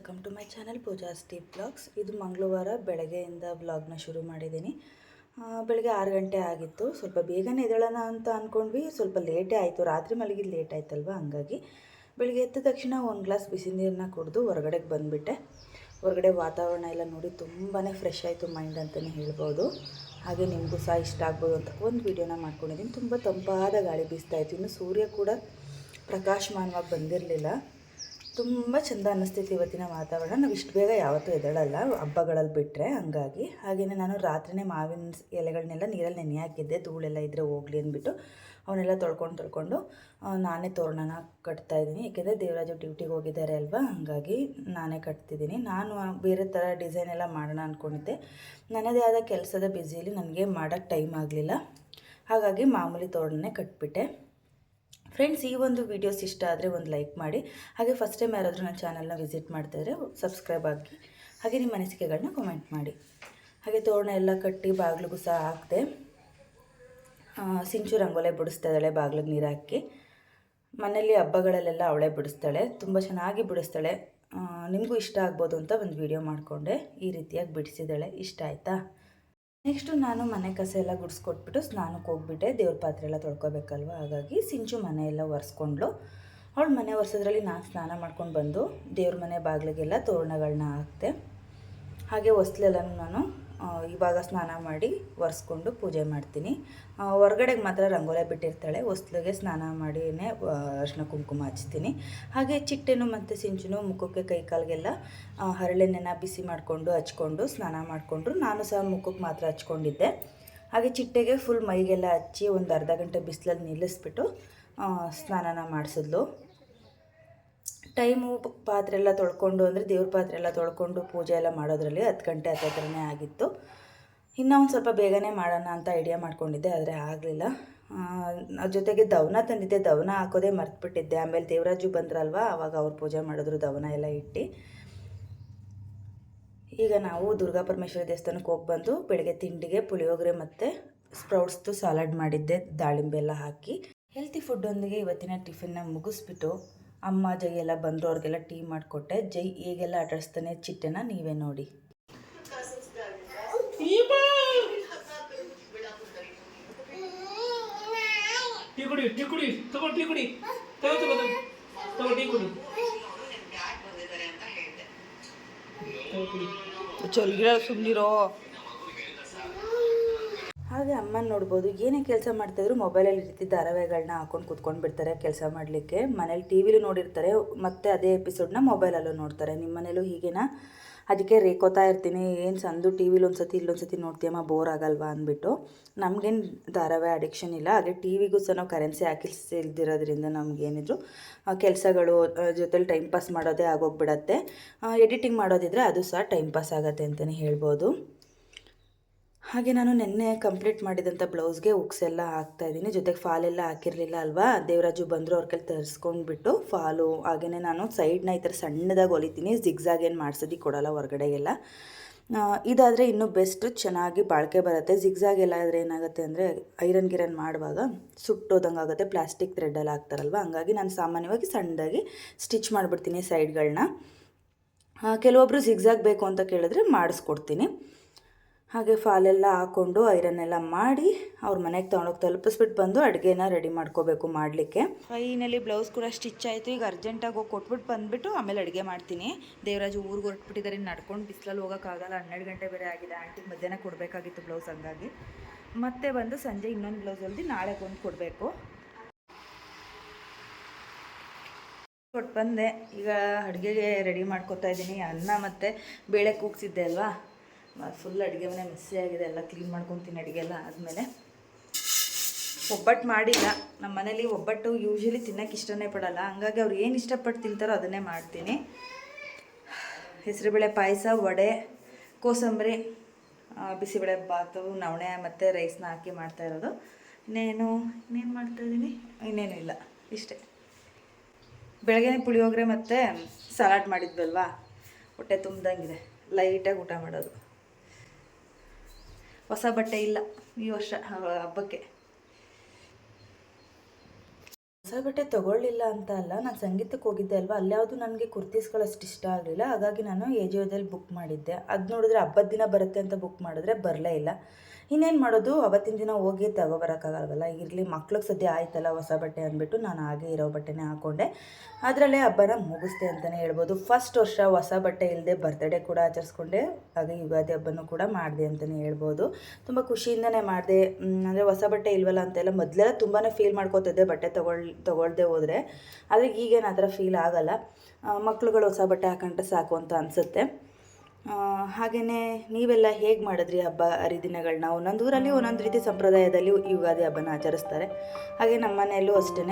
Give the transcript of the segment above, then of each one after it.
Welcome to my channel Pooja steep blogs. ಇದು ಮಂಗಳವಾರ ಬೆಳಗ್ಗೆಯಿಂದ ಬ್ಲಾಗ್ನ ಶುರು ಮಾಡಿದ್ದೀನಿ. ಬೆಳಗ್ಗೆ ಆರು ಗಂಟೆ ಆಗಿತ್ತು. ಸ್ವಲ್ಪ ಬೇಗನೆ ಎದ್ದೇಳೋಣ ಅಂತ ಅಂದ್ಕೊಂಡ್ವಿ ಸ್ವಲ್ಪ ಲೇಟೇ ಆಯಿತು. ರಾತ್ರಿ ಮಲಗಿದ್ದು ಲೇಟ್ ಆಯ್ತಲ್ವ? ಹಂಗಾಗಿ ಬೆಳಗ್ಗೆ ಎದ್ದ ತಕ್ಷಣ ಒಂದು ಗ್ಲಾಸ್ ಬಿಸಿ ನೀರನ್ನ ಕುಡಿದು ಹೊರಗಡೆಗೆ ಬಂದುಬಿಟ್ಟೆ. ಹೊರಗಡೆ ವಾತಾವರಣ ಎಲ್ಲ ನೋಡಿ ತುಂಬಾ ಫ್ರೆಶ್ ಆಯಿತು ಮೈಂಡ್ ಅಂತಲೇ ಹೇಳ್ಬೋದು. ಹಾಗೆ ನಿಮಗೂ ಸಹ ಇಷ್ಟ ಆಗ್ಬೋದು ಅಂತ ಒಂದು ವೀಡಿಯೋನ ಮಾಡ್ಕೊಂಡಿದ್ದೀನಿ. ತುಂಬ ತಂಪಾದ ಗಾಳಿ ಬೀಸ್ತಾ ಇತ್ತು. ಇನ್ನು ಸೂರ್ಯ ಕೂಡ ಪ್ರಕಾಶಮಾನವಾಗಿ ಬಂದಿರಲಿಲ್ಲ. ತುಂಬ ಚೆಂದ ಅನ್ನಿಸ್ತಿತ್ತು ಇವತ್ತಿನ ವಾತಾವರಣ. ನಾವು ಇಷ್ಟು ಬೇಗ ಯಾವತ್ತೂ ಎದಳಲ್ಲ ಹಬ್ಬಗಳಲ್ಲಿ ಬಿಟ್ಟರೆ ಹಂಗಾಗಿ. ಹಾಗೆಯೇ ನಾನು ರಾತ್ರಿನೇ ಮಾವಿನ ಎಲೆಗಳನ್ನೆಲ್ಲ ನೀರಲ್ಲಿ ನೆನೆ ಹಾಕಿದ್ದೆ ಧೂಳೆಲ್ಲ ಇದ್ದರೆ ಹೋಗಲಿ ಅಂದ್ಬಿಟ್ಟು ಅವನ್ನೆಲ್ಲ ತೊಳ್ಕೊಂಡು ತೊಳ್ಕೊಂಡು ನಾನೇ ತೋರಣನ ಕಟ್ತಾ ಇದ್ದೀನಿ. ಏಕೆಂದರೆ ದೇವರಾಜು ಡ್ಯೂಟಿಗೆ ಹೋಗಿದ್ದಾರೆ ಅಲ್ವಾ? ಹಾಗಾಗಿ ನಾನೇ ಕಟ್ತಿದ್ದೀನಿ. ನಾನು ಬೇರೆ ಥರ ಡಿಸೈನ್ ಎಲ್ಲ ಮಾಡೋಣ ಅಂದ್ಕೊಂಡಿದ್ದೆ ನನ್ನದೇ ಆದ ಕೆಲಸದ ಬ್ಯುಸಿಯಲ್ಲಿ ನನಗೆ ಮಾಡೋಕ್ಕೆ ಟೈಮ್ ಆಗಲಿಲ್ಲ. ಹಾಗಾಗಿ ಮಾಮೂಲಿ ತೋರಣನೇ ಕಟ್ಬಿಟ್ಟೆ. ಫ್ರೆಂಡ್ಸ್ ಈ ಒಂದು ವೀಡಿಯೋಸ್ ಇಷ್ಟ ಆದರೆ ಒಂದು ಲೈಕ್ ಮಾಡಿ. ಹಾಗೆ ಫಸ್ಟ್ ಟೈಮ್ ಯಾರಾದರೂ ನನ್ನ ಚಾನಲ್ನ ವಿಸಿಟ್ ಮಾಡ್ತಾಯಿದ್ರೆ ಸಬ್ಸ್ಕ್ರೈಬ್ ಆಗಿ. ಹಾಗೆ ನಿಮ್ಮ ಅನಿಸಿಕೆಗಳನ್ನ ಕಮೆಂಟ್ ಮಾಡಿ. ಹಾಗೆ ತೋರಣ ಎಲ್ಲ ಕಟ್ಟಿ ಬಾಗಿಲಿಗೂ ಸಹ ಹಾಕಿದೆ. ಸಿಂಚು ರಂಗೋಲೆ ಬಿಡಿಸ್ತಾ ಇದ್ದಾಳೆ ಬಾಗಿಲಿಗೆ ನೀರು ಹಾಕಿ. ಮನೆಯಲ್ಲಿ ಹಬ್ಬಗಳಲ್ಲೆಲ್ಲ ಅವಳೇ ಬಿಡಿಸ್ತಾಳೆ, ತುಂಬ ಚೆನ್ನಾಗಿ ಬಿಡಿಸ್ತಾಳೆ. ನಿಮಗೂ ಇಷ್ಟ ಆಗ್ಬೋದು ಅಂತ ಒಂದು ವಿಡಿಯೋ ಮಾಡಿಕೊಂಡೆ. ಈ ರೀತಿಯಾಗಿ ಬಿಡಿಸಿದ್ದಾಳೆ. ಇಷ್ಟ ಆಯಿತಾ? ನೆಕ್ಸ್ಟು ನಾನು ಮನೆ ಕಸ ಎಲ್ಲ ಗುಡಿಸ್ಕೊಟ್ಬಿಟ್ಟು ಸ್ನಾನಕ್ಕೆ ಹೋಗ್ಬಿಟ್ಟೆ. ದೇವ್ರ ಪಾತ್ರೆ ಎಲ್ಲ ತೊಳ್ಕೊಬೇಕಲ್ವ? ಹಾಗಾಗಿ ಸಿಂಚು ಮನೆ ಎಲ್ಲ ಒರೆಸ್ಕೊಂಡ್ಲು. ಅವಳು ಮನೆ ಒರೆಸೋದ್ರಲ್ಲಿ ನಾನು ಸ್ನಾನ ಮಾಡ್ಕೊಂಡು ಬಂದು ದೇವ್ರ ಮನೆ ಬಾಗಿಲಿಗೆಲ್ಲ ತೋರಣಗಳನ್ನ ಹಾಕ್ತೆ. ಹಾಗೆ ಹೊಸ್ಲೆಲ್ಲನೂ ನಾನು ಇವಾಗ ಸ್ನಾನ ಮಾಡಿ ಒರೆಸ್ಕೊಂಡು ಪೂಜೆ ಮಾಡ್ತೀನಿ. ಹೊರಗಡೆಗೆ ಮಾತ್ರ ರಂಗೋಲೆ ಬಿಟ್ಟಿರ್ತಾಳೆ. ಹೊಸ್ಲಿಗೆ ಸ್ನಾನ ಮಾಡಿನೇ ಅರಿಶಿನ ಕುಂಕುಮ ಹಚ್ತೀನಿ. ಹಾಗೆ ಚಿಟ್ಟೆನು ಮತ್ತು ಸಿಂಚುನು ಮುಖಕ್ಕೆ ಕೈ ಕಾಲಿಗೆಲ್ಲ ಹರಳೆಣ್ಣೆನ ಬಿಸಿ ಮಾಡಿಕೊಂಡು ಹಚ್ಕೊಂಡು ಸ್ನಾನ ಮಾಡಿಕೊಂಡ್ರು. ನಾನು ಸಹ ಮುಖಕ್ಕೆ ಮಾತ್ರ ಹಚ್ಕೊಂಡಿದ್ದೆ. ಹಾಗೆ ಚಿಟ್ಟೆಗೆ ಫುಲ್ ಮೈಗೆಲ್ಲ ಹಚ್ಚಿ ಒಂದು ಅರ್ಧ ಗಂಟೆ ಬಿಸಿಲಲ್ಲಿ ನಿಲ್ಲಿಸ್ಬಿಟ್ಟು ಸ್ನಾನನ ಮಾಡಿಸಿದ್ಲು. ಟೈಮು ಪಾತ್ರೆ ಎಲ್ಲ ತೊಳ್ಕೊಂಡು, ಅಂದರೆ ದೇವ್ರ ಪಾತ್ರೆ ಎಲ್ಲ ತೊಳ್ಕೊಂಡು ಪೂಜೆ ಎಲ್ಲ ಮಾಡೋದ್ರಲ್ಲಿ ಹತ್ತು ಗಂಟೆ ಹತ್ತತ್ರನೇ ಆಗಿತ್ತು. ಇನ್ನೂ ಒಂದು ಸ್ವಲ್ಪ ಬೇಗನೆ ಮಾಡೋಣ ಅಂತ ಐಡಿಯಾ ಮಾಡ್ಕೊಂಡಿದ್ದೆ, ಆದರೆ ಆಗಲಿಲ್ಲ. ಜೊತೆಗೆ ದವನ ತಂದಿದ್ದೆ, ದವನ ಹಾಕೋದೇ ಮರ್ತುಬಿಟ್ಟಿದ್ದೆ. ಆಮೇಲೆ ದೇವರಾಜು ಬಂದ್ರಲ್ವ ಆವಾಗ ಅವ್ರು ಪೂಜೆ ಮಾಡಿದ್ರು, ದವನ ಎಲ್ಲ ಇಟ್ಟು. ಈಗ ನಾವು ದುರ್ಗಾ ಪರಮೇಶ್ವರಿ ದೇವಸ್ಥಾನಕ್ಕೆ ಹೋಗಿ ಬಂದು ಬೆಳಗ್ಗೆ ತಿಂಡಿಗೆ ಪುಳಿಯೋಗರೆ ಮತ್ತು ಸ್ಪ್ರೌಟ್ಸ್ದು ಸಾಲಡ್ ಮಾಡಿದ್ದೆ, ದಾಳಿಂಬೆ ಎಲ್ಲ ಹಾಕಿ. ಹೆಲ್ತಿ ಫುಡ್ಡೊಂದಿಗೆ ಇವತ್ತಿನ ಟಿಫಿನ್ನ ಮುಗಿಸ್ಬಿಟ್ಟು ಅಮ್ಮ ಜೈ ಎಲ್ಲ ಬಂದರು ಅವ್ರಿಗೆಲ್ಲ ಟೀ ಮಾಡಿಕೊಟ್ಟೆ. ಜೈ ಈಗೆಲ್ಲ ಆಟಾಡಿಸ್ತಾನೆ ಚಿಟ್ಟೆನ ನೀವೇ ನೋಡಿ. ಟೀ ಕುಡಿ ಟೀ ಕುಡಿ. ತಗೋ ಟೀ ಕುಡಿ. ತಗೋ ತಗೋ ತಗೋ. ತಗೋ ಟೀ ಕುಡಿ. ತಗೋ ಕುಡಿ. ಚೊಲ್ಗಿರೋ ಸುಮ್ಮನಿರೋ ಹಾಗೆ ಅಮ್ಮನ ನೋಡ್ಬೋದು, ಏನೇ ಕೆಲಸ ಮಾಡ್ತಾಯಿದ್ರು ಮೊಬೈಲಲ್ಲಿ ರೀತಿ ಧಾರಾವಾಹಿಗಳನ್ನ ಹಾಕೊಂಡು ಕುತ್ಕೊಂಡು ಬಿಡ್ತಾರೆ ಕೆಲಸ ಮಾಡಲಿಕ್ಕೆ. ಮನೇಲಿ ಟಿ ವಿಲೂ ನೋಡಿರ್ತಾರೆ, ಮತ್ತೆ ಅದೇ ಎಪಿಸೋಡ್ನ ಮೊಬೈಲಲ್ಲೂ ನೋಡ್ತಾರೆ. ನಿಮ್ಮ ಮನೇಲೂ ಹೀಗೇನ? ಅದಕ್ಕೆ ರೇಕೋತಾ ಇರ್ತೀನಿ, ಏನು ಸಂದು ಟಿ ವಿಲಿ ಒಂದು ಸತಿ ಇಲ್ಲೊಂದು ಸತಿ ನೋಡ್ತೀಯಮ್ಮ ಬೋರ್ ಆಗಲ್ವಾ ಅಂದ್ಬಿಟ್ಟು. ನಮಗೇನು ಧಾರಾವಾಹಿ ಅಡಿಕ್ಷನ್ ಇಲ್ಲ, ಹಾಗೆ ಟಿ ವಿಗೂ ಸಹ ನಾವು ಕರೆನ್ಸಿ ಹಾಕಿಸಿಲ್ದಿರೋದ್ರಿಂದ ನಮಗೇನಿದ್ರು ಕೆಲಸಗಳು ಜೊತೆಲಿ ಟೈಮ್ ಪಾಸ್ ಮಾಡೋದೇ ಆಗೋಗ್ಬಿಡತ್ತೆ. ಎಡಿಟಿಂಗ್ ಮಾಡೋದಿದ್ರೆ ಅದು ಸಹ ಟೈಮ್ ಪಾಸ್ ಆಗುತ್ತೆ ಅಂತಲೇ ಹೇಳ್ಬೋದು. ಹಾಗೆ ನಾನು ನಿನ್ನೆ ಕಂಪ್ಲೀಟ್ ಮಾಡಿದಂಥ ಬ್ಲೌಸ್ಗೆ ಉಕ್ಸ್ ಎಲ್ಲ ಹಾಕ್ತಾ ಇದ್ದೀನಿ. ಜೊತೆಗೆ ಫಾಲ್ ಎಲ್ಲ ಹಾಕಿರಲಿಲ್ಲ ಅಲ್ವಾ? ದೇವರಾಜು ಬಂದರು ಅವ್ರ ಕೈಲಿ ತರಿಸ್ಕೊಂಡ್ಬಿಟ್ಟು ಫಾಲು ಹಾಗೆಯೇ ನಾನು ಸೈಡ್ನ ಈ ಥರ ಸಣ್ಣದಾಗಿ ಹೊಲಿತೀನಿ. ಜಿಗ್ಝಾಗ್ ಏನು ಮಾಡಿಸೋದಿ ಕೊಡಲ್ಲ ಹೊರಗಡೆಗೆಲ್ಲ ಇದಾದರೆ ಇನ್ನೂ ಬೆಸ್ಟ್ ಚೆನ್ನಾಗಿ ಬಾಳಿಕೆ ಬರುತ್ತೆ. ಜಿಗ್ಸಾಗ್ ಎಲ್ಲ ಆದರೆ ಏನಾಗುತ್ತೆ ಅಂದರೆ ಐರನ್ ಗಿರನ್ ಮಾಡುವಾಗ ಸುಟ್ಟೋದಂಗೆ ಆಗುತ್ತೆ. ಪ್ಲಾಸ್ಟಿಕ್ ಥ್ರೆಡ್ಡೆಲ್ಲ ಹಾಕ್ತಾರಲ್ವ? ಹಂಗಾಗಿ ನಾನು ಸಾಮಾನ್ಯವಾಗಿ ಸಣ್ಣದಾಗಿ ಸ್ಟಿಚ್ ಮಾಡಿಬಿಡ್ತೀನಿ ಸೈಡ್ಗಳನ್ನ ಕೆಲವೊಬ್ಬರು ಜಿಗ್ಸಾಗ್ ಬೇಕು ಅಂತ ಕೇಳಿದ್ರೆ ಮಾಡಿಸ್ಕೊಡ್ತೀನಿ. ಹಾಗೆ ಫಾಲೆಲ್ಲ ಹಾಕ್ಕೊಂಡು ಐರನ್ ಎಲ್ಲ ಮಾಡಿ ಅವ್ರ ಮನೆಗೆ ತೊಗೊಂಡೋಗಿ ತಲುಪಿಸ್ಬಿಟ್ಟು ಬಂದು ಅಡುಗೆನ ರೆಡಿ ಮಾಡ್ಕೋಬೇಕು ಮಾಡಲಿಕ್ಕೆ. ಫೈನಲಿ ಬ್ಲೌಸ್ ಕೂಡ ಸ್ಟಿಚ್ ಆಯಿತು. ಈಗ ಅರ್ಜೆಂಟಾಗಿ ಹೋಗಿ ಕೊಟ್ಬಿಟ್ಟು ಬಂದುಬಿಟ್ಟು ಆಮೇಲೆ ಅಡುಗೆ ಮಾಡ್ತೀನಿ. ದೇವರಾಜು ಊರಿಗೆ ಹೊರಟ್ಬಿಟ್ಟಿದ್ದಾರೆ ನಡ್ಕೊಂಡು ಬಿಸಿಲಲ್ಲಿ ಹೋಗೋಕ್ಕಾಗಲ್ಲ. ಹನ್ನೆರಡು ಗಂಟೆ ಬೇರೆ ಆಗಿದೆ. ಆಂಟಿಗೆ ಮಧ್ಯಾಹ್ನ ಕೊಡಬೇಕಾಗಿತ್ತು ಬ್ಲೌಸ್ ಹಂಗಾಗಿ. ಮತ್ತೆ ಬಂದು ಸಂಜೆ ಇನ್ನೊಂದು ಬ್ಲೌಸ್ ಹೊಲ್ದು ನಾಳೆ ಒಂದು ಕೊಡಬೇಕು. ಕೊಟ್ಟು ಬಂದೆ. ಈಗ ಅಡುಗೆಗೆ ರೆಡಿ ಮಾಡ್ಕೊತಾ ಇದ್ದೀನಿ. ಅನ್ನ ಮತ್ತು ಬೇಳೆ ಕೂಗ್ಸಿದ್ದೆ ಅಲ್ವಾ? ಫುಲ್ ಅಡುಗೆ ಮನೆ ಮೆಸ್ಸಿ ಆಗಿದೆ, ಎಲ್ಲ ಕ್ಲೀನ್ ಮಾಡ್ಕೊತೀನಿ ಅಡುಗೆ ಎಲ್ಲ ಆದಮೇಲೆ. ಒಬ್ಬಟ್ಟು ಮಾಡಿಲ್ಲ ನಮ್ಮ ಮನೇಲಿ ಒಬ್ಬಟ್ಟು ಯೂಶ್ವಲಿ ತಿನ್ನೋಕೆ ಇಷ್ಟನೇ ಪಡಲ್ಲ. ಹಂಗಾಗಿ ಅವ್ರು ಏನು ಇಷ್ಟಪಟ್ಟು ತಿಂತಾರೋ ಅದನ್ನೇ ಮಾಡ್ತೀನಿ. ಹೆಸರುಬೇಳೆ ಪಾಯಸ, ವಡೆ, ಕೋಸಂಬರಿ ಬಿಸಿಬೇಳೆ ಬಾತು, ನವಣೆ ಮತ್ತು ರೈಸ್ನ ಹಾಕಿ ಮಾಡ್ತಾ ಇರೋದು. ಇನ್ನೇನು ಇನ್ನೇನು ಮಾಡ್ತಾಯಿದ್ದೀನಿ ಇನ್ನೇನು ಇಲ್ಲ, ಇಷ್ಟೇ. ಬೆಳಗ್ಗೆ ಪುಳಿಯೋಗರೆ ಮತ್ತು ಸಲಾಡ್ ಮಾಡಿದ್ವಲ್ವಾ? ಹೊಟ್ಟೆ ತುಂಬ್ದಂಗಿದೆ. ಲೈಟಾಗಿ ಊಟ ಮಾಡೋದು. ಹೊಸ ಬಟ್ಟೆ ಇಲ್ಲ ಈ ವರ್ಷ ಹಬ್ಬಕ್ಕೆ. ಹೊಸ ಬಟ್ಟೆ ತೊಗೊಳ್ಳಿಲ್ಲ ಅಂತ ಅಲ್ಲ, ನಾನು ಸಂಗೀತಕ್ಕೆ ಹೋಗಿದ್ದೆ ಅಲ್ವಾ, ಅಲ್ಯಾವುದು ನನಗೆ ಕುರ್ತೀಸ್ಗಳು ಅಷ್ಟು ಇಷ್ಟ ಆಗಲಿಲ್ಲ, ಹಾಗಾಗಿ ನಾನು ಎಜಿಯೋದಲ್ಲಿ ಬುಕ್ ಮಾಡಿದ್ದೆ. ಅದು ನೋಡಿದ್ರೆ ಹಬ್ಬದ ದಿನ ಬರುತ್ತೆ ಅಂತ ಬುಕ್ ಮಾಡಿದ್ರೆ ಬರಲೇ ಇಲ್ಲ. ಇನ್ನೇನು ಮಾಡೋದು? ಅವತ್ತಿನ ದಿನ ಹೋಗಿ ತಗೊಬರೋಕ್ಕಾಗಲ್ವಲ್ಲ? ಇರಲಿ, ಮಕ್ಳಿಗೆ ಸದ್ಯ ಆಯ್ತಲ್ಲ ಹೊಸ ಬಟ್ಟೆ ಅಂದ್ಬಿಟ್ಟು ನಾನು ಹಾಗೆ ಇರೋ ಬಟ್ಟೆನೇ ಹಾಕ್ಕೊಂಡೆ ಅದರಲ್ಲೇ ಹಬ್ಬನ ಮುಗಿಸ್ದೆ ಅಂತಲೇ ಹೇಳ್ಬೋದು. ಫಸ್ಟ್ ವರ್ಷ ಹೊಸ ಬಟ್ಟೆ ಇಲ್ಲದೆ ಬರ್ತ್ಡೇ ಕೂಡ ಆಚರಿಸ್ಕೊಂಡೆ. ಹಾಗೆ ಯುಗಾದಿ ಹಬ್ಬನೂ ಕೂಡ ಮಾಡಿದೆ ಅಂತಲೇ ಹೇಳ್ಬೋದು. ತುಂಬ ಖುಷಿಯಿಂದನೇ ಮಾಡಿದೆ. ಅಂದರೆ ಹೊಸ ಬಟ್ಟೆ ಇಲ್ವಲ್ಲ ಅಂತೆಲ್ಲ ಮೊದಲೆಲ್ಲ ತುಂಬಾ ಫೀಲ್ ಮಾಡ್ಕೋತಿದ್ದೆ ಬಟ್ಟೆ ತಗೊಳ್, ತೊಗೊಳ್ದೆ ಹೋದರೆ. ಆದರೆ ಈಗೇನು ಆ ಥರ ಫೀಲ್ ಆಗಲ್ಲ ಮಕ್ಳುಗಳು ಹೊಸ ಬಟ್ಟೆ ಹಾಕೊಂಡ್ರೆ ಸಾಕು ಅಂತ ಅನಿಸುತ್ತೆ. ಹಾಗೆಯೇ ನೀವೆಲ್ಲ ಹೇಗೆ ಮಾಡಿದ್ರಿ ಹಬ್ಬ ಹರಿದಿನಗಳನ್ನ ಒಂದೊಂದು ಊರಲ್ಲಿ ಒಂದೊಂದು ರೀತಿ ಸಂಪ್ರದಾಯದಲ್ಲಿ ಯುಗಾದಿ ಹಬ್ಬನ ಆಚರಿಸ್ತಾರೆ. ಹಾಗೆ ನಮ್ಮ ಮನೆಯಲ್ಲೂ ಅಷ್ಟೇ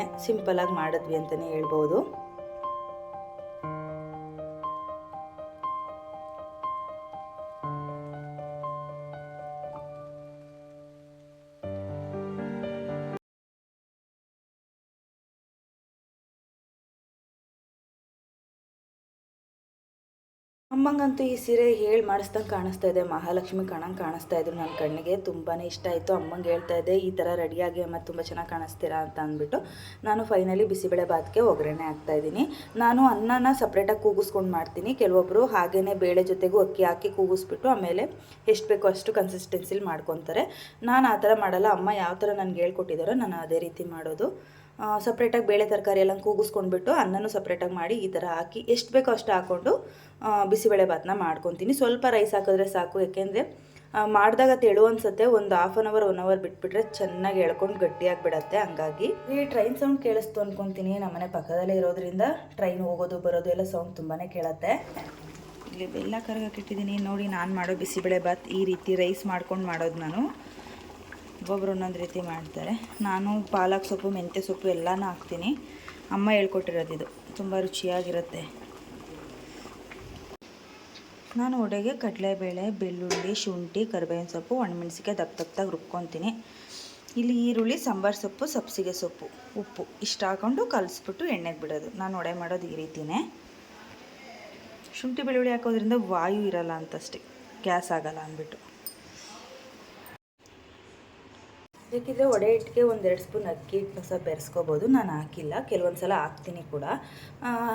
ಆಗಿ ಮಾಡಿದ್ವಿ ಅಂತಲೇ ಹೇಳ್ಬೋದು. ಅಮ್ಮಂಗಂತೂ ಈ ಸೀರೆ ಹೇಳಿ ಮಾಡಿಸ್ದಂಗೆ ಕಾಣಿಸ್ತಾ ಇದೆ. ಮಹಾಲಕ್ಷ್ಮಿ ಕಾಣಂಗೆ ಕಾಣಿಸ್ತಾ ಇದ್ರು. ನನ್ನ ಕಣ್ಣಿಗೆ ತುಂಬಾ ಇಷ್ಟ ಆಯಿತು. ಅಮ್ಮಂಗೆ ಹೇಳ್ತಾ ಇದೆ ಈ ಥರ ರೆಡಿಯಾಗಿ ಅಮ್ಮ ತುಂಬ ಚೆನ್ನಾಗಿ ಕಾಣಿಸ್ತೀರಾ ಅಂತ ಅಂದ್ಬಿಟ್ಟು ನಾನು ಫೈನಲಿ ಬಿಸಿಬೇಳೆ ಭಾತ್ಗೆ ಒಗ್ಗರಣೆ ಹಾಕ್ತಾಯಿದ್ದೀನಿ ನಾನು ಅನ್ನನ ಸಪ್ರೇಟಾಗಿ ಕೂಗಿಸ್ಕೊಂಡು ಮಾಡ್ತೀನಿ. ಕೆಲವೊಬ್ಬರು ಹಾಗೇ ಬೇಳೆ ಜೊತೆಗೂ ಅಕ್ಕಿ ಹಾಕಿ ಕೂಗಿಸ್ಬಿಟ್ಟು ಆಮೇಲೆ ಎಷ್ಟು ಬೇಕೋ ಅಷ್ಟು ಕನ್ಸಿಸ್ಟೆನ್ಸಿಲಿ ಮಾಡ್ಕೊತಾರೆ. ನಾನು ಆ ಥರ ಮಾಡಲ್ಲ. ಅಮ್ಮ ಯಾವ ಥರ ನನಗೆ ಹೇಳ್ಕೊಟ್ಟಿದ್ದಾರೋ ನಾನು ಅದೇ ರೀತಿ ಮಾಡೋದು. ಸಪ್ರೇಟಾಗಿ ಬೇಳೆ ತರಕಾರಿ ಎಲ್ಲ ಕೂಗಿಸ್ಕೊಂಡ್ಬಿಟ್ಟು ಅನ್ನನೂ ಸಪ್ರೇಟಾಗಿ ಮಾಡಿ ಈ ಥರ ಹಾಕಿ ಎಷ್ಟು ಬೇಕೋ ಅಷ್ಟು ಹಾಕ್ಕೊಂಡು ಬಿಸಿಬೇಳೆ ಭಾತನ ಮಾಡ್ಕೊತೀನಿ. ಸ್ವಲ್ಪ ರೈಸ್ ಹಾಕಿದ್ರೆ ಸಾಕು. ಯಾಕೆಂದರೆ ಮಾಡಿದಾಗ ತೆಳು ಅನ್ಸುತ್ತೆ ಒಂದು half an hour one hour ಬಿಟ್ಬಿಟ್ರೆ ಚೆನ್ನಾಗಿ ಎಳ್ಕೊಂಡು ಗಟ್ಟಿಯಾಗಿ ಬಿಡತ್ತೆ ಹಂಗಾಗಿ ಈ ಟ್ರೈನ್ ಸೌಂಡ್ ಕೇಳಿಸ್ತು ಅಂದ್ಕೊತೀನಿ ನಮ್ಮನೆ ಪಕ್ಕದಲ್ಲೇ ಇರೋದ್ರಿಂದ ಟ್ರೈನ್ ಹೋಗೋದು, ಬರೋದು ಎಲ್ಲ ಸೌಂಡ್ ತುಂಬಾ ಕೇಳತ್ತೆ. ಇಲ್ಲಿ ಬೆಲ್ಲ ಕರಗಕ್ಕೆ ಇಟ್ಟಿದ್ದೀನಿ. ನೋಡಿ, ನಾನು ಮಾಡೋ ಬಿಸಿಬೇಳೆ ಭಾತ್ ಈ ರೀತಿ ರೈಸ್ ಮಾಡ್ಕೊಂಡು ಮಾಡೋದು ನಾನು. ಒಬ್ಬೊಬ್ರು ಒಂದೊಂದು ರೀತಿ ಮಾಡ್ತಾರೆ. ನಾನು ಪಾಲಕ್ ಸೊಪ್ಪು, ಮೆಂತ್ಯ ಸೊಪ್ಪು ಎಲ್ಲನೂ ಹಾಕ್ತೀನಿ. ಅಮ್ಮ ಹೇಳ್ಕೊಟ್ಟಿರೋದು ಇದು. ತುಂಬ ರುಚಿಯಾಗಿರುತ್ತೆ. ನಾನು ಒಡೆಗೆ ಕಡಲೆಬೇಳೆ, ಬೆಳ್ಳುಳ್ಳಿ, ಶುಂಠಿ, ಕರಿಬೇವಿನ ಸೊಪ್ಪು ಒಣಮೆಣಸಿಗೆ ದಪ್ಪ ದಪ್ಪದಾಗಿ ರುಬ್ಕೊತೀನಿ. ಇಲ್ಲಿ ಈರುಳ್ಳಿ, ಸಾಂಬಾರು ಸೊಪ್ಪು, ಸಬ್ಸಿಗೆ ಸೊಪ್ಪು, ಉಪ್ಪು ಇಷ್ಟು ಹಾಕೊಂಡು ಕಲಸ್ಬಿಟ್ಟು ಎಣ್ಣೆಗೆ ಬಿಡೋದು. ನಾನು ಒಡೆ ಮಾಡೋದು ಈ ರೀತಿಯೇ ಶುಂಠಿ, ಬೆಳ್ಳುಳ್ಳಿ ಹಾಕೋದ್ರಿಂದ ವಾಯು ಇರಲ್ಲ ಅಂತಷ್ಟೇ. ಗ್ಯಾಸ್ ಆಗಲ್ಲ ಅಂದ್ಬಿಟ್ಟು. ಬೇಕಿದ್ರೆ ಒಡೆ ಹಿಟ್ಟಿಗೆ ಒಂದೆರಡು ಸ್ಪೂನ್ ಅಕ್ಕಿ ಹಿಟ್ಟನ್ನು ಸಹ ಬೆರೆಸ್ಕೋಬೋದು. ನಾನು ಹಾಕಿಲ್ಲ. ಕೆಲವೊಂದು ಸಲ ಹಾಕ್ತೀನಿ ಕೂಡ.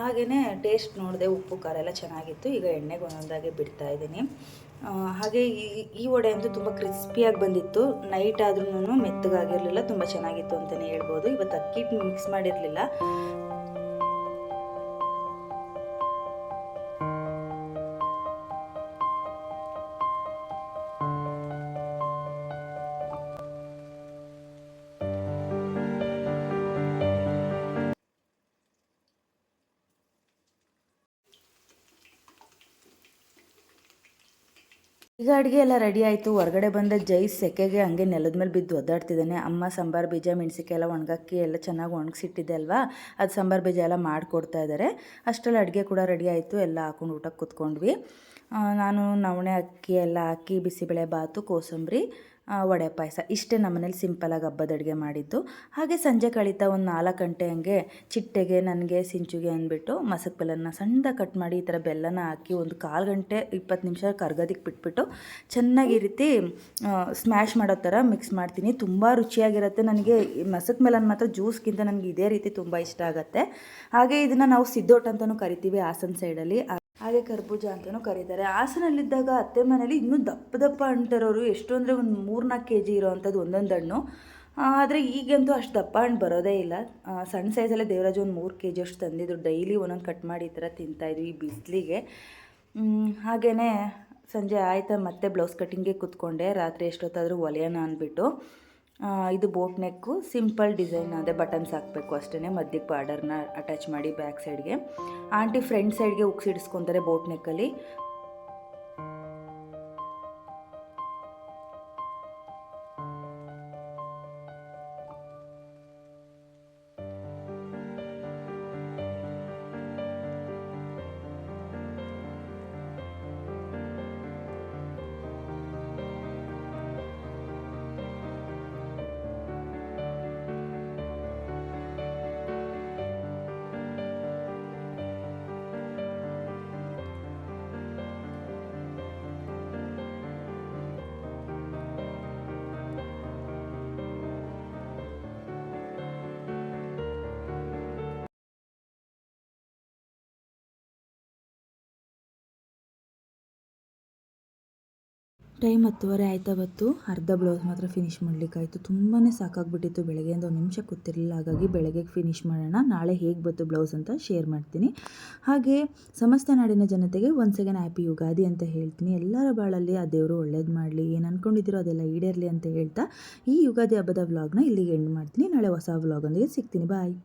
ಹಾಗೆಯೇ ಟೇಸ್ಟ್ ನೋಡಿದೆ ಉಪ್ಪು, ಖಾರ ಎಲ್ಲ ಚೆನ್ನಾಗಿತ್ತು. ಈಗ ಎಣ್ಣೆಗೆ ಒಂದೊಂದಾಗೆ ಬಿಡ್ತಾ ಇದ್ದೀನಿ. ಹಾಗೆ ಈ ಈ ವಡೆ ಅಂತೂ ತುಂಬ ಕ್ರಿಸ್ಪಿಯಾಗಿ ಬಂದಿತ್ತು. ನೈಟ್ ಆದ್ರೂ ಮೆತ್ತಗಾಗಿರಲಿಲ್ಲ. ತುಂಬ ಚೆನ್ನಾಗಿತ್ತು ಅಂತಲೇ ಹೇಳ್ಬೋದು. ಇವತ್ತು ಅಕ್ಕಿ ಹಿಟ್ಟು ಮಿಕ್ಸ್ ಮಾಡಿರಲಿಲ್ಲ. ಈಗ ಅಡುಗೆ ಎಲ್ಲ ರೆಡಿ ಆಯಿತು. ಹೊರಗಡೆ ಬಂದ ಜೈ ಸೆಕೆಗೆ ಹಂಗೆ ನೆಲದ ಮೇಲೆ ಬಿದ್ದು ಒದ್ದಾಡ್ತಿದ್ದಾನೆ. ಅಮ್ಮ ಸಾಂಬಾರು, ಬೀಜ ಮೆಣಸಿಕಾಯಿ ಎಲ್ಲ ಒಣಗಕ್ಕಿ ಎಲ್ಲ ಚೆನ್ನಾಗಿ ಒಣಗಿಸಿಟ್ಟಿದ್ದೆ ಅಲ್ವಾ? ಅದು ಸಾಂಬಾರು, ಬೀಜ ಎಲ್ಲ ಮಾಡಿಕೊಡ್ತಾ ಇದ್ದಾರೆ. ಅಷ್ಟರಲ್ಲಿ ಅಡುಗೆ ಕೂಡ ರೆಡಿ ಆಯಿತು. ಎಲ್ಲ ಹಾಕೊಂಡು ಊಟಕ್ಕೆ ಕೂತ್ಕೊಂಡ್ವಿ. ನಾನು ನವಣೆ ಅಕ್ಕಿ ಎಲ್ಲ ಹಾಕಿ ಬಿಸಿಬೇಳೆ ಬಾತು ಕೋಸಂಬರಿ ವಡೆ ಪಾಯಸ. ಇಷ್ಟೇ ನಮ್ಮನೇಲಿ ಸಿಂಪಲಾಗಿ ಹಬ್ಬದ ಅಡುಗೆ ಮಾಡಿದ್ದು. ಹಾಗೆ ಸಂಜೆ ಕಳೀತಾ ಒಂದು ನಾಲ್ಕು ಗಂಟೆ ಹಂಗೆ ಚಿಟ್ಟೆಗೆ, ನನಗೆ, ಸಿಂಚುಗೆ ಅಂದ್ಬಿಟ್ಟು ಮಸಕ್ ಬೆಲ್ಲನ ಸಣ್ಣದಾಗಿ ಕಟ್ ಮಾಡಿ ಈ ಥರ ಬೆಲ್ಲನ ಹಾಕಿ ಒಂದು ಕಾಲು ಗಂಟೆ ಇಪ್ಪತ್ತು ನಿಮಿಷ ಕರ್ಗೋದಕ್ಕೆ ಬಿಟ್ಬಿಟ್ಟು ಚೆನ್ನಾಗಿ ರೀತಿ ಸ್ಮ್ಯಾಶ್ ಮಾಡೋ ಥರ ಮಿಕ್ಸ್ ಮಾಡ್ತೀನಿ. ತುಂಬ ರುಚಿಯಾಗಿರುತ್ತೆ. ನನಗೆ ಮಸಕ್ ಮೆಲನ್ ಮಾತ್ರ ಜ್ಯೂಸ್ಗಿಂತ ನನಗೆ ಇದೇ ರೀತಿ ತುಂಬ ಇಷ್ಟ ಆಗುತ್ತೆ. ಹಾಗೆ ಇದನ್ನು ನಾವು ಸಿದ್ದೋಟ ಅಂತಲೂ ಕರಿತೀವಿ ಹಾಸನ ಸೈಡಲ್ಲಿ ಹಾಗೆ ಕರ್ಬೂಜ ಅಂತಲೂ ಕರೀತಾರೆ. ಹಾಸನಲ್ಲಿದ್ದಾಗ ಅತ್ತೆ ಮನೇಲಿ ಇನ್ನೂ ದಪ್ಪ ದಪ್ಪ ಹಣ್ಣು ಎಷ್ಟು ಅಂದರೆ ಒಂದು ಮೂರ್ನಾಲ್ಕು ಕೆ ಜಿ ಇರೋವಂಥದ್ದು ಒಂದೊಂದು ಹಣ್ಣು. ಆದರೆ ಈಗಂತೂ ಅಷ್ಟು ದಪ್ಪ ಹಣ್ಣು ಬರೋದೇ ಇಲ್ಲ. ಸಣ್ಣ ಸೈಜಲ್ಲೇ ದೇವರಾಜು ಒಂದು ಮೂರು ಕೆ ಜಿ ಅಷ್ಟು ತಂದಿದ್ರು. ಡೈಲಿ ಒಂದೊಂದು ಕಟ್ ಮಾಡಿ ಈ ಥರ ತಿಂತಾಯಿದ್ವಿ ಈ ಬಿಸಿಲಿಗೆ. ಹಾಗೆಯೇ ಸಂಜೆ ಆಯಿತಾ ಮತ್ತೆ ಬ್ಲೌಸ್ ಕಟ್ಟಿಂಗೇ ಕೂತ್ಕೊಂಡೆ. ರಾತ್ರಿ ಎಷ್ಟೊತ್ತಾದರೂ ಒಲೆಯೋಣ ಅಂದ್ಬಿಟ್ಟು. ಇದು ಬೋಟ್ ನೆಕ್ಕು ಸಿಂಪಲ್ ಡಿಸೈನ್ ಅದೇ ಬಟನ್ಸ್ ಹಾಕಬೇಕು ಅಷ್ಟೇ ಮಧ್ಯಕ್ಕೆ ಬಾರ್ಡರ್ನ ಅಟ್ಯಾಚ್ ಮಾಡಿ ಬ್ಯಾಕ್ ಸೈಡ್ಗೆ ಆಂಟಿ ಫ್ರಂಟ್ ಸೈಡ್ಗೆ ಉಕ್ಸಿಡಿಸ್ಕೊತಾರೆ ಬೋಟ್ ನೆಕ್ಕಲ್ಲಿ ಟೈಮ್ ಹತ್ತುವರೆ ಆಯ್ತಾ ಬತ್ತು ಅರ್ಧ ಬ್ಲೌಸ್ ಮಾತ್ರ ಫಿನಿಶ್ ಮಾಡಲಿಕ್ಕಾಯಿತು. ತುಂಬಾ ಸಾಕಾಗ್ಬಿಟ್ಟಿತ್ತು ಬೆಳಗ್ಗೆ ಒಂದು ನಿಮಿಷ ಕೂತಿರಲಿಲ್ಲ. ಹಾಗಾಗಿ ಬೆಳಗ್ಗೆ ಫಿನಿಶ್ ಮಾಡೋಣ. ನಾಳೆ ಹೇಗೆ ಬತ್ತು ಬ್ಲೌಸ್ ಅಂತ ಶೇರ್ ಮಾಡ್ತೀನಿ. ಹಾಗೆ ಸಮಸ್ತ ನಾಡಿನ ಜನತೆಗೆ ಒನ್ಸ್ ಅಗೇನ್ ಹ್ಯಾಪಿ ಯುಗಾದಿ ಅಂತ ಹೇಳ್ತೀನಿ. ಎಲ್ಲರ ಬಾಳಲ್ಲಿ ಆ ದೇವರು ಒಳ್ಳೇದು ಮಾಡಲಿ, ಏನು ಅಂದ್ಕೊಂಡಿದ್ದೀರೋ ಅದೆಲ್ಲ ಈಡೇರಲಿ ಅಂತ ಹೇಳ್ತಾ ಈ ಯುಗಾದಿ ಹಬ್ಬದ ವ್ಲಾಗ್ನ ಇಲ್ಲಿಗೆ ಎಂಡ್ ಮಾಡ್ತೀನಿ. ನಾಳೆ ಹೊಸ ವ್ಲಾಗೊಂದಿಗೆ ಸಿಗ್ತೀನಿ. ಬಾಯ್